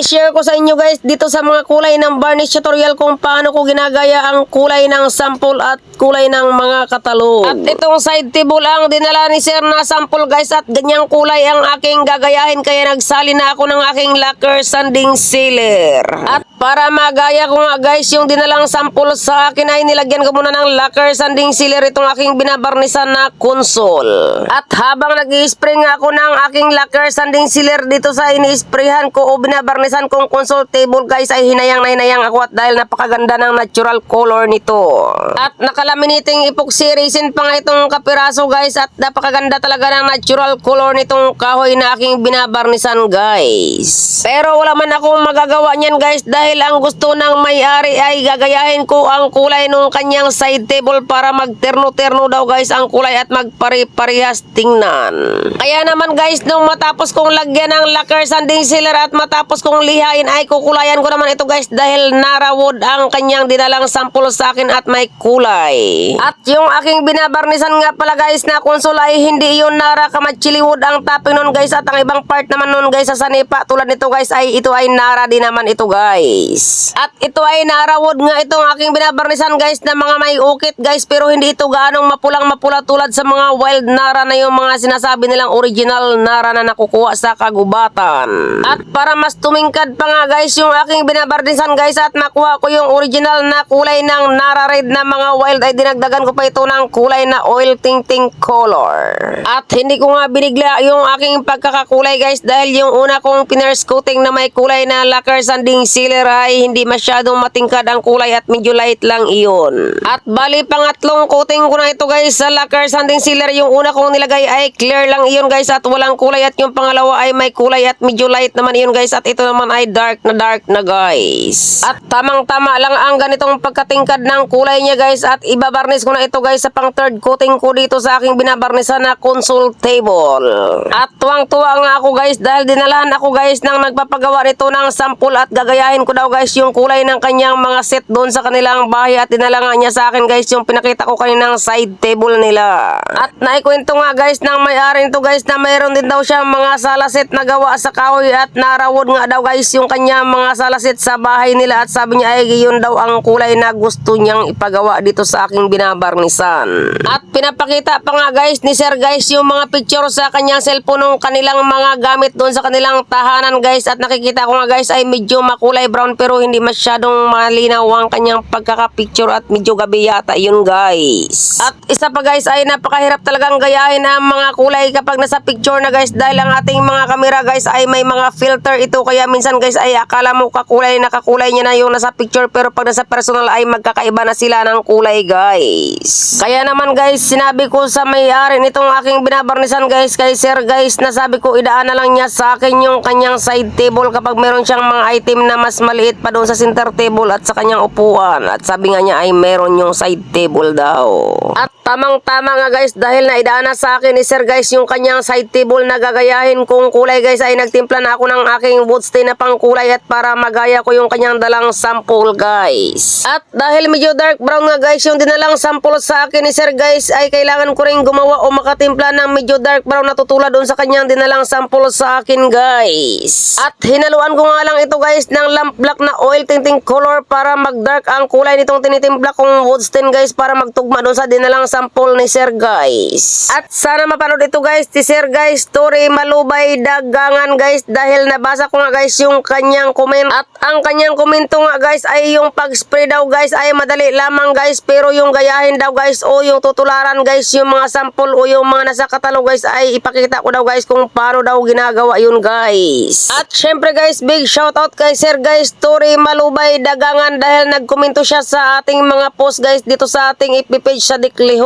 i-share ko sa inyo guys dito sa mga kulay ng varnish tutorial kung paano ko ginagaya ang kulay ng sample at kulay ng mga katalog. At itong side table ang dinala ni sir na sample guys at ganyang kulay ang aking gagayahin kaya nagsali na ako ng aking lacquer sanding sealer. At para magaya ko nga guys yung dinalang sample sa akin ay nilagyan ko muna ng lacquer sanding sealer itong aking binabarnisan na console. At habang nag spray nga ako ng aking lacquer sanding sealer dito sa ini-sprayhan ko o binabarnisan kong console table guys ay hinayang na hinayang ako at dahil napakaganda ng natural color nito. At nakalamiting epoxy resin pa nga itong kapiraso guys at napakaganda talaga ng natural color nitong kahoy na aking binabarnisan guys. Pero wala man akong magagawa niyan guys dahil ang gusto ng may-ari ay gagayahin ko ang kulay ng kanyang side table para magterno-terno daw guys ang kulay at magpare-parehas tingnan. Kaya naman guys nung matapos kong lagyan ng lacquer sanding sealer at matapos kong lihain ay kukulayan ko naman ito guys dahil narawood ang kanyang dinalang sample sa akin at may kulay. At yung aking binabarnisan nga pala guys na console ay hindi yun nara kamachili wood ang topping nun guys at ang ibang part naman nun guys sa sanipa tulad nito guys ay ito ay nara din naman ito guys. At ito ay nara wood nga itong aking binabarnisan guys na mga may ukit guys pero hindi ito gaanong mapulang mapula tulad sa mga wild nara na yung mga sinasabi nilang original nara na nakukuha sa kagubatan. At para mas tumingkad pa nga guys yung aking binabarnisan guys at nakuha ko yung original na kulay ng nara red na mga wild ay dinagdagan ko pa ito ng kulay na oil tinting color. At hindi ko nga binigla yung aking pagkakakulay guys dahil yung una kong piners coating na may kulay na lacquer sanding sealer ay hindi masyadong matingkad ang kulay at medyo light lang iyon. At bali pangatlong coating ko na ito guys sa lacquer sanding sealer yung una kong nilagay ay clear lang iyon guys at walang kulay at yung pangalawa ay may kulay at medyo light naman iyon guys at ito naman ay dark na dark na guys. At tamang tama lang ang ganitong pagkatingkad ng kulay niya guys at ibabarnis ko na ito guys sa pang third coating ko dito sa aking binabarnisan na console table. At tuwang-tuwa nga ako guys dahil dinalahan ako guys ng nagpapagawa nito ng sample at gagayahin ko daw guys yung kulay ng kanyang mga set doon sa kanilang bahay at dinala nga niya sa akin guys yung pinakita ko kaninang side table nila. At naikwento nga guys ng may-ari nito guys na mayroon din daw siya mga salaset na gawa sa kahoy at narawod nga daw guys yung kanyang mga salaset sa bahay nila at sabi niya ay yun daw ang kulay na gusto niyang ipagawa dito sa aking binabarnisan. At pinapakita pa nga guys ni Sir guys yung mga picture sa kanyang cellphone ng kanilang mga gamit doon sa kanilang tahanan guys at nakikita ko nga guys ay medyo makulay brown pero hindi masyadong malinaw ang kanyang pagkakapicture at medyo gabi yata yun guys. At isa pa guys ay napakahirap talagang gayahin ang mga kulay kapag nasa picture na guys dahil ang ating mga kamera guys ay may mga filter ito kaya minsan guys ay akala mo kakulay na kakulay niya na yung nasa picture pero pag nasa personal ay magkakaiba na sila ng kulay guys. Kaya naman guys sinabi ko sa may-ari nitong aking binabarnisan guys kay sir guys na sabi ko idaan na lang niya sa akin yung kanyang side table kapag meron siyang mga item na mas maliit pa doon sa center table at sa kanyang upuan at sabi nga niya ay meron yung side table daw. At tamang tama nga guys dahil na idaan na sa akin ni sir guys yung kanyang side table na gagayahin kung kulay guys ay nagtimpla na ako ng aking wood stain na pang kulay at para magaya ko yung kanyang dalang sample guys. At dahil medyo dark brown nga guys yung dinalang sample sa akin ni sir guys ay kailangan ko rin gumawa o makatimpla ng medyo dark brown na tutulad doon sa kanyang dinalang sample sa akin guys. At hinaluan ko nga lang ito guys ng lamp black na oil tinting color para mag-dark ang kulay nitong tinitimpla kong wood stain guys para magtugma doon sa dinalang sample ni sir guys. At sana mapanood ito guys. Si sir guys story malubay dagangan guys. Dahil nabasa ko nga guys yung kanyang comment. At ang kanyang komento nga guys ay yung pag-spray daw guys ay madali lamang guys. Pero yung gayahin daw guys o yung tutularan guys yung mga sample o yung mga nasa katalog guys ay ipakita ko daw guys kung paano daw ginagawa yun guys. At syempre guys big shout out kay sir guys story malubay dagangan. Dahil nagkomento siya sa ating mga post guys dito sa ating FB sa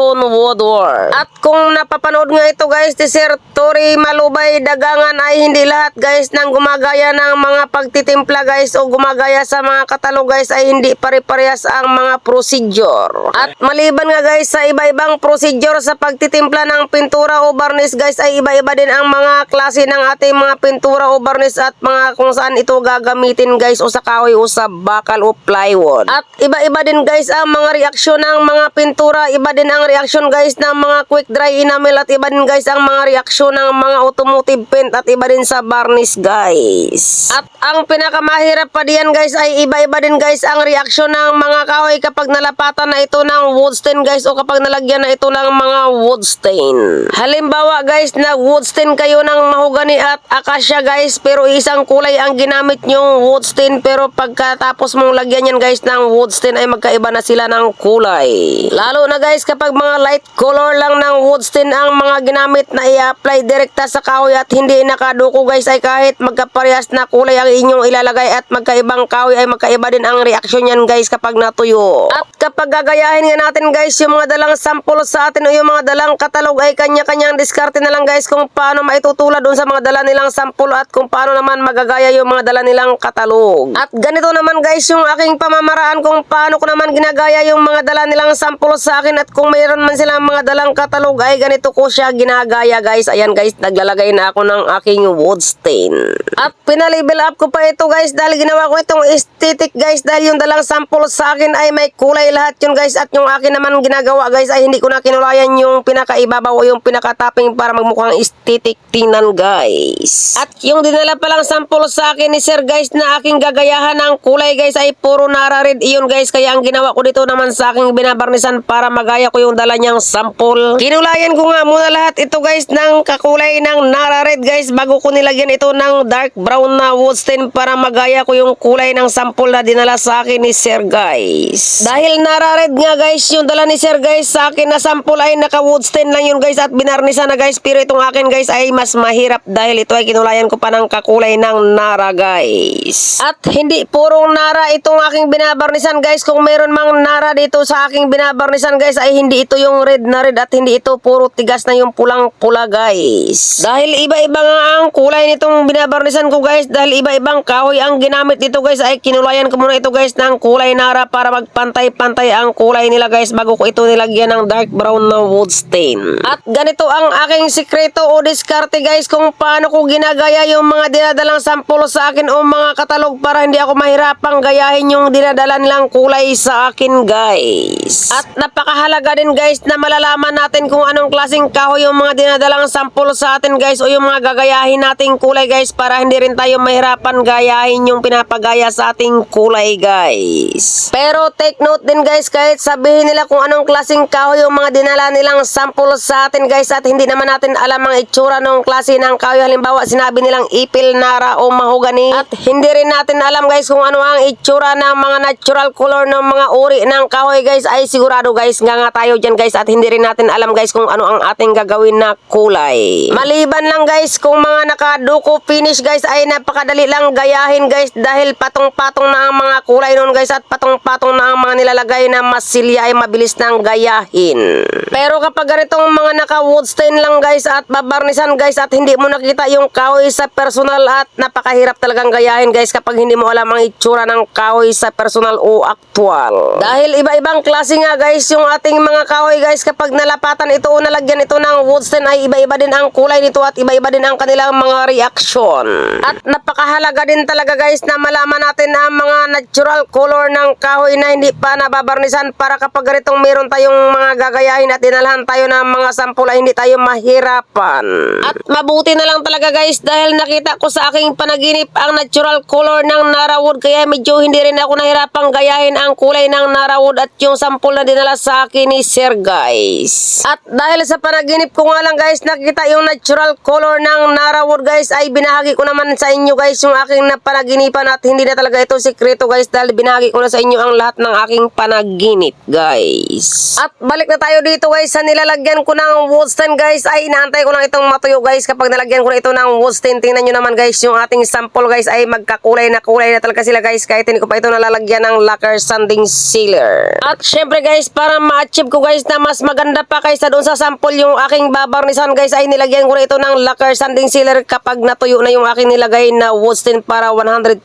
Diklihon Woodward. At kung napapanood nga ito guys ni Sir Tori Malubay Dagangan ay hindi lahat guys nang gumagaya ng mga pagtitimpla guys o gumagaya sa mga katalog guys ay hindi pare-parehas ang mga procedure. At maliban nga guys sa iba-ibang procedure sa pagtitimpla ng pintura o varnish guys ay iba-iba din ang mga klase ng ating mga pintura o varnish at mga kung saan ito gagamitin guys o sa kahoy o sa bakal o plywood. At iba-iba din guys ang mga reaksyon ng mga pintura, iba din ang reaksyon guys ng mga quick dry enamel at iba din guys ang mga reaksyon ng mga automotive paint at iba din sa varnish guys. At ang pinakamahirap pa diyan guys ay iba-iba din guys ang reaksyon ng mga kahoy kapag nalapatan na ito ng wood stain guys o kapag nalagyan na ito ng mga wood stain. Halimbawa guys na wood stain kayo ng mahogany at akasya guys pero isang kulay ang ginamit nyong wood stain pero pagkatapos mong lagyan yan guys ng wood stain ay magkaiba na sila ng kulay. Lalo na guys mga light color lang ng wood stain ang mga ginamit na i-apply direkta sa kahoy at hindi nakaduko guys ay kahit magkaparehas na kulay ang inyong ilalagay at magkaibang kahoy ay magkaiba din ang reaksyon yan guys kapag natuyo. At kapag gagayahin nga natin guys yung mga dalang sample sa atin o yung mga dalang katalog ay kanya-kanyang diskarte na lang guys kung paano maitutulad dun sa mga dala nilang sample at kung paano naman magagaya yung mga dala nilang katalog. At ganito naman guys yung aking pamamaraan kung paano ko naman ginagaya yung mga dala nilang sample sa akin at kung mayroon man silang mga dalang katalog ay ganito ko siya ginagaya guys. Ayan guys, naglalagay na ako ng aking wood stain. At pinalabel up ko pa ito guys dahil ginawa ko itong aesthetic guys dahil yung dalang sample sa akin ay may kulay lahat yun guys at yung akin naman ginagawa guys ay hindi ko na kinulayan yung pinakaibabaw o yung pinakatapping para magmukhang aesthetic tingnan guys. At yung dinala pa lang sample sa akin ni sir guys na aking gagayahan ng kulay guys ay puro nara red iyon guys kaya ang ginawa ko dito naman sa aking binabarnisan para magaya ko yung dala niyang sample. Kinulayan ko nga muna lahat ito guys ng kakulay ng nara red guys bago ko nilagyan ito ng dark brown na wood stain para magaya ko yung kulay ng sample na dinala sa akin ni sir guys. Dahil nara red nga guys yung dala ni sir guys sa akin na sample ay naka wood stain lang yun guys at binarnisan na guys pero itong akin guys ay mas mahirap dahil ito ay kinulayan ko pa ng kakulay ng nara guys. At hindi purong nara itong aking binabarnisan guys kung meron mang nara dito sa aking binabarnisan guys ay hindi ito yung red na red at hindi ito puro tigas na yung pulang pula guys. Dahil iba-iba nga ang kulay nitong binabarnisan ko guys dahil iba-ibang kahoy ang ginamit dito guys ay kinulayan ko muna ito guys ng kulay nara para magpantay-pantay ang kulay nila guys bago ko ito nilagyan ng dark brown na wood stain. At ganito ang aking sikreto o diskarte guys kung paano ko ginagaya yung mga dinadalang sample sa akin o mga katalog para hindi ako mahirapang gayahin yung dinadala nilang kulay sa akin guys. At napakahalaga din guys na malalaman natin kung anong klaseng kahoy yung mga dinadalang sample sa atin guys o yung mga gagayahin nating kulay guys para hindi rin tayo mahirapan gayahin yung pinapagaya sa ating kulay guys. Pero take note din guys kahit sabihin nila kung anong klaseng kahoy yung mga dinala nilang sample sa atin guys at hindi naman natin alam ang itsura ng klase ng kahoy. Halimbawa sinabi nilang ipil nara o mahogany at hindi rin natin alam guys kung ano ang itsura ng mga natural color ng mga uri ng kahoy guys. Ay sigurado guys nga nga tayo dyan guys at hindi rin natin alam guys kung ano ang ating gagawin na kulay. Maliban lang guys kung mga nakaduko finish guys ay napakadali lang gayahin guys dahil patong-patong na ang mga kulay noon guys at patong-patong na ang mga nilalagay na masilya ay mabilis nang gayahin. Pero kapag ganitong mga naka wood stain lang guys at babarnisan guys at hindi mo nakita yung kahoy sa personal at napakahirap talagang gayahin guys kapag hindi mo alam ang itsura ng kahoy sa personal o actual. Dahil iba-ibang klase nga guys yung ating mga kahoy guys kapag nalapatan ito o nalagyan ito ng wood stain ay iba-iba din ang kulay nito at iba-iba din ang kanilang mga reaction. At napakahalaga din talaga guys na malaman natin ang mga natural color ng kahoy na hindi pa nababarnisan para kapag ganitong meron tayong mga gagayahin at dinalhan tayo ng mga sampul ay hindi tayo mahirapan. At mabuti na lang talaga guys dahil nakita ko sa aking panaginip ang natural color ng narawood kaya medyo hindi rin ako nahirapang gayahin ang kulay ng narawood at yung sampul na dinala sa akin ni Sir guys. At dahil sa panaginip ko nga lang guys nakita yung natural color ng narawood guys ay binahagi ko naman sa inyo guys yung aking napanaginipan at hindi na talaga ito sikreto guys dahil binahagi ko na sa inyo ang lahat ng aking panaginip guys. At balik na tayo dito guys sa nilalagyan ko ng wood stain guys ay inaantay ko lang itong matuyo guys kapag nalagyan ko na ito ng wood stain tingnan nyo naman guys yung ating sample guys ay magkakulay na kulay na talaga sila guys kahit hindi ko pa ito nalalagyan ng lacquer sanding sealer. At syempre guys para ma-achieve ko guys na mas maganda pa kaysa doon sa sample yung aking babarnisan guys ay nilagyan ko na ito ng lacquer sanding sealer kapag natuyo na yung aking nilagay na wood stain para 100%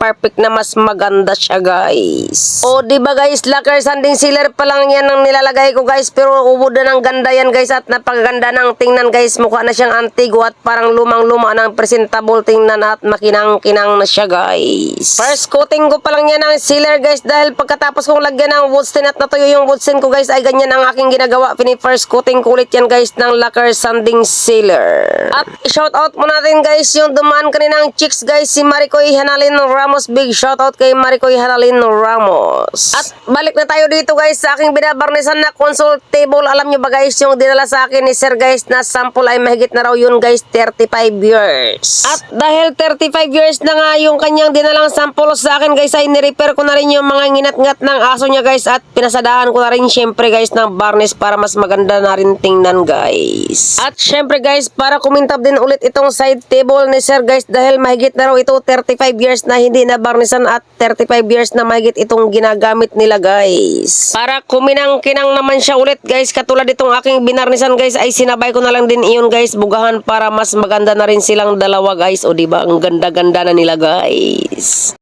perfect na mas maganda siya guys. O ba guys lacquer sanding sealer pa lang yan ang nilalagay ko guys pero ubod na ng ganda yan guys at napakaganda ng tingnan guys mukha na siyang antigo at parang lumang-luma ng presentable tingnan at makinang-kinang na siya guys. First coating ko pa lang yan ng sealer guys dahil pagkatapos kong lagyan ng wood stain at natuyo yung wood stain ko guys ay ganyan ang aking ginagawa. Pini-first coating ko ulit yan guys ng lacquer sanding sealer. At shout out mo natin guys yung dumaan kaninang chicks guys si Maricoy Hanalin Ramos. Big shout out kay Maricoy Hanalin Ramos. At balik na tayo dito guys sa aking binabarnisan na console table. Alam nyo ba guys yung dinala sa akin ni sir guys na sample ay mahigit na raw yun guys 35 years. At dahil 35 years na nga yung kanyang dinalang sample sa akin guys ay nirepair ko na rin yung mga nginat-ngat ng aso niya guys at pinasadahan ko na rin syempre guys ng varnish para mas maganda na rin tingnan guys. At syempre guys para kumintab din ulit itong side table ni sir guys dahil mahigit na raw ito 35 years na hindi na varnishan at 35 years na mahigit itong ginagamit nila guys. Para kuminang-kinang naman siya ulit guys katulad itong aking binarnisan guys ay sinabay ko na lang din iyon guys bugahan para mas maganda na rin silang dalawa guys o di ba ang ganda-ganda na nila guys.